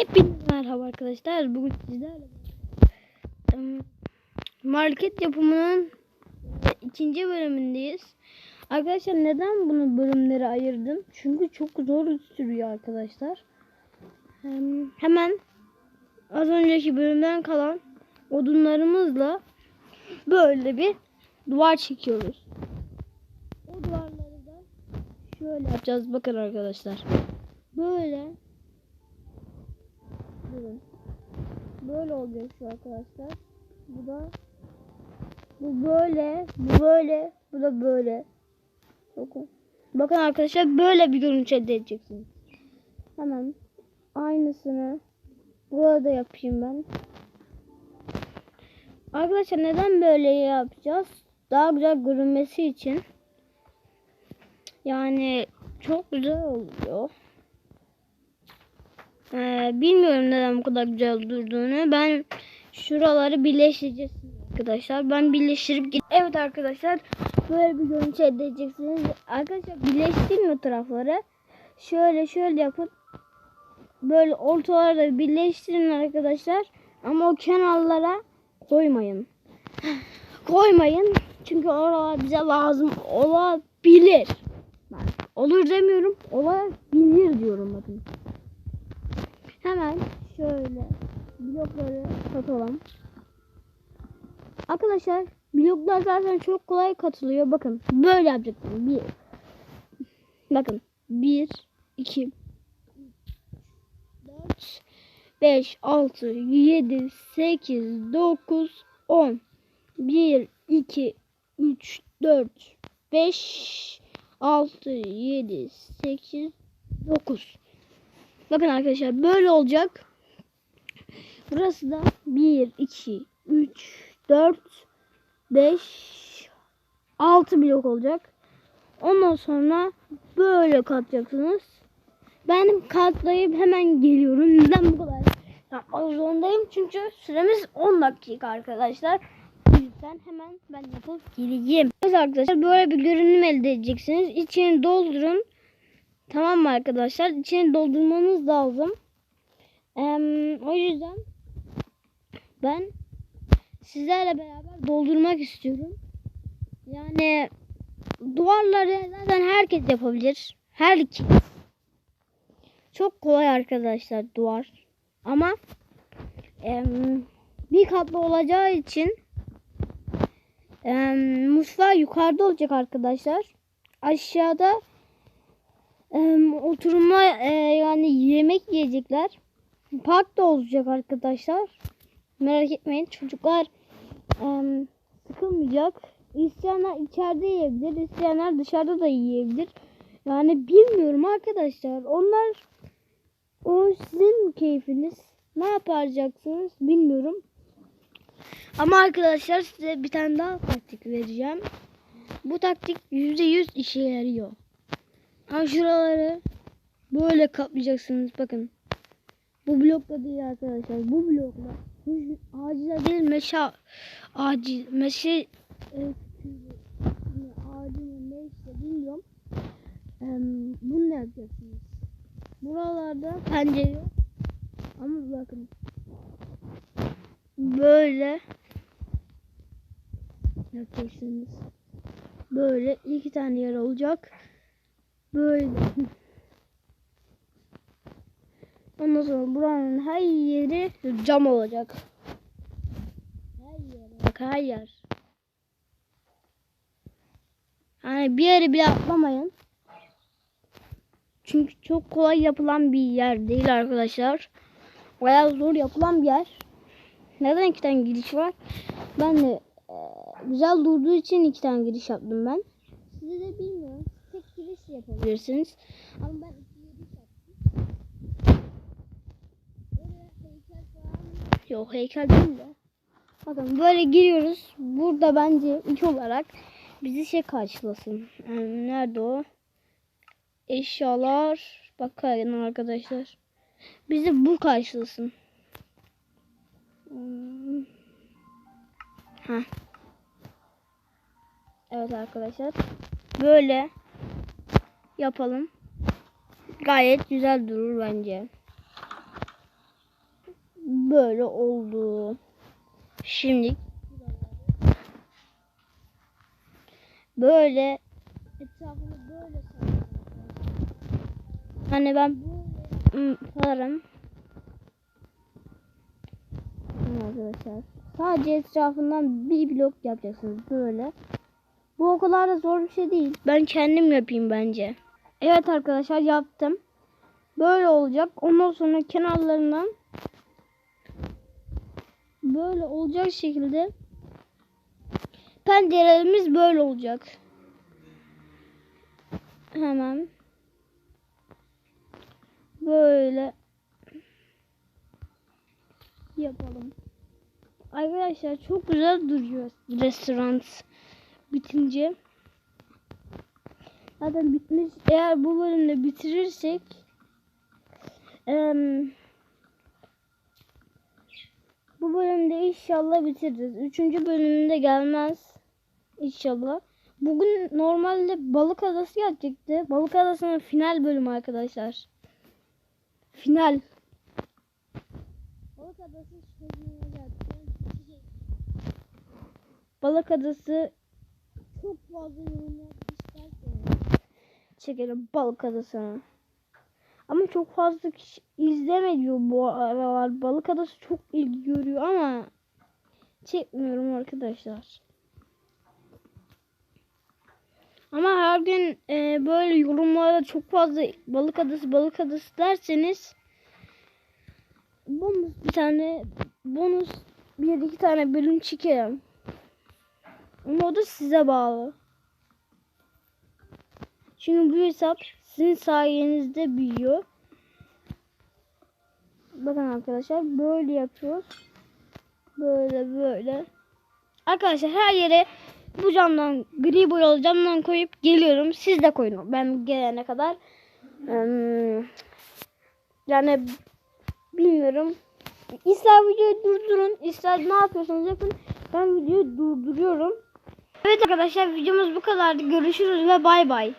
Hepinize merhaba arkadaşlar. Bugün sizlerle em, market yapımının ikinci bölümündeyiz. Arkadaşlar neden bunu bölümlere ayırdım? Çünkü çok zor sürüyor arkadaşlar. Em, Hemen az önceki bölümden kalan odunlarımızla böyle bir duvar çekiyoruz. O duvarları da şöyle yapacağız. Bakın arkadaşlar. Böyle Durun. Böyle olacak şu arkadaşlar. Bu da bu böyle, bu böyle, bu da böyle. Bakın. Bakın arkadaşlar böyle bir görüntü elde edeceksiniz. Hemen aynısını burada yapayım ben. Arkadaşlar neden böyle yapacağız? Daha güzel görünmesi için. Yani çok güzel oluyor. Ee, bilmiyorum neden bu kadar güzel durduğunu. Ben şuraları birleştireceğiz arkadaşlar. Ben birleştirip. Evet arkadaşlar böyle bir görüntü elde edeceksiniz. Arkadaşlar birleştirin o tarafları. Şöyle şöyle yapın. Böyle ortalarda birleştirin arkadaşlar. Ama o kenarlara koymayın. koymayın. Çünkü oralar bize lazım olabilir. Olur demiyorum. Olabilir diyorum bakın. Hemen şöyle blokları katalım. Arkadaşlar bloklar zaten çok kolay katılıyor. Bakın böyle yapacaksınız. Bir. Bakın. Bir, iki, dört, beş, altı, yedi, sekiz, dokuz, on. Bir, iki, üç, dört, beş, altı, yedi, sekiz, dokuz. Bakın arkadaşlar böyle olacak. Burası da 1, 2, 3, 4, 5, 6 blok olacak. Ondan sonra böyle katacaksınız. Ben katlayıp hemen geliyorum. Neden bu kadar yapmak zorundayım? Çünkü süremiz 10 dakika arkadaşlar. Yüzden hemen ben yapıp geleyim. Evet arkadaşlar böyle bir görünüm elde edeceksiniz. İçini doldurun. Tamam mı arkadaşlar? İçini doldurmanız lazım. Ee, o yüzden ben sizlerle beraber doldurmak istiyorum. Yani duvarları zaten herkes yapabilir. Herkes. Çok kolay arkadaşlar duvar. Ama e, bir katlı olacağı için e, mutfağı yukarıda olacak arkadaşlar. Aşağıda Oturma e, yani yemek yiyecekler. Park da olacak arkadaşlar. Merak etmeyin çocuklar sıkılmayacak. İsteyenler içeride yiyebilir. isteyenler dışarıda da yiyebilir. Yani bilmiyorum arkadaşlar. Onlar o sizin keyfiniz. Ne yapacaksınız bilmiyorum. Ama arkadaşlar size bir tane daha taktik vereceğim. Bu taktik %100 işe yarıyor. Ha şuraları böyle kaplayacaksınız bakın. Bu blokla değil arkadaşlar. Bu blokla. Bu ağaçla değil meşe ağacı meşe e, ağacı mı neyse bilmiyorum. E, bunu ne yapacaksınız? Buralarda pencere yok. Ama bakın. Böyle yapacaksınız. Böyle iki tane yer olacak. Böyle. Ondan sonra buranın her yeri cam olacak. Her yer. Bak her yer. Yani bir yere bile atlamayın. Çünkü çok kolay yapılan bir yer değil arkadaşlar. Bayağı zor yapılan bir yer. Neden iki tane giriş var? Ben de e, güzel durduğu için iki tane giriş yaptım ben. Size de bilmiyorum tek giriş yapabilirsiniz. Ama ben iki giriş yaptım. Yok heykel değil de. Bakın böyle giriyoruz. Burada bence ilk olarak bizi şey karşılasın. Yani nerede o? Eşyalar. Bakın arkadaşlar. Bizi bu karşılasın. Hmm. Ha. Evet arkadaşlar. Böyle yapalım. Gayet güzel durur bence. böyle oldu. Şimdi böyle etrafını böyle sarıyorum. Hani ben böyle yaparım. Arkadaşlar. Sadece etrafından bir blok yapacaksınız böyle. Bu o kadar da zor bir şey değil. Ben kendim yapayım bence. Evet arkadaşlar yaptım. Böyle olacak. Ondan sonra kenarlarından böyle olacak şekilde pencerelerimiz böyle olacak. Hemen böyle yapalım. Arkadaşlar çok güzel duruyor restoran bitince. Zaten bitmiş. Eğer bu bölümde bitirirsek bu bölümde inşallah bitiririz. Üçüncü bölümünde gelmez. İnşallah. Bugün normalde Balık Adası gelecekti. Balık Adası'nın final bölümü arkadaşlar. Final. Balık Adası. Balık Adası çok fazla yorum isterseniz çekelim Balık Adası'nı. Ama çok fazla kişi izlemiyor bu aralar. Balık Adası çok ilgi görüyor ama çekmiyorum arkadaşlar. Ama her gün e, böyle yorumlarda çok fazla balık adası balık adası derseniz bonus bir tane bonus bir iki tane bölüm çekerim. Ama o da size bağlı. Çünkü bu hesap sizin sayenizde büyüyor. Bakın arkadaşlar böyle yapıyoruz. Böyle böyle. Arkadaşlar her yere bu camdan gri boyalı camdan koyup geliyorum. Siz de koyun. Ben gelene kadar. Yani bilmiyorum. İster videoyu durdurun. ister ne yapıyorsanız yapın. Ben videoyu durduruyorum. Evet arkadaşlar videomuz bu kadardı. Görüşürüz ve bay bay.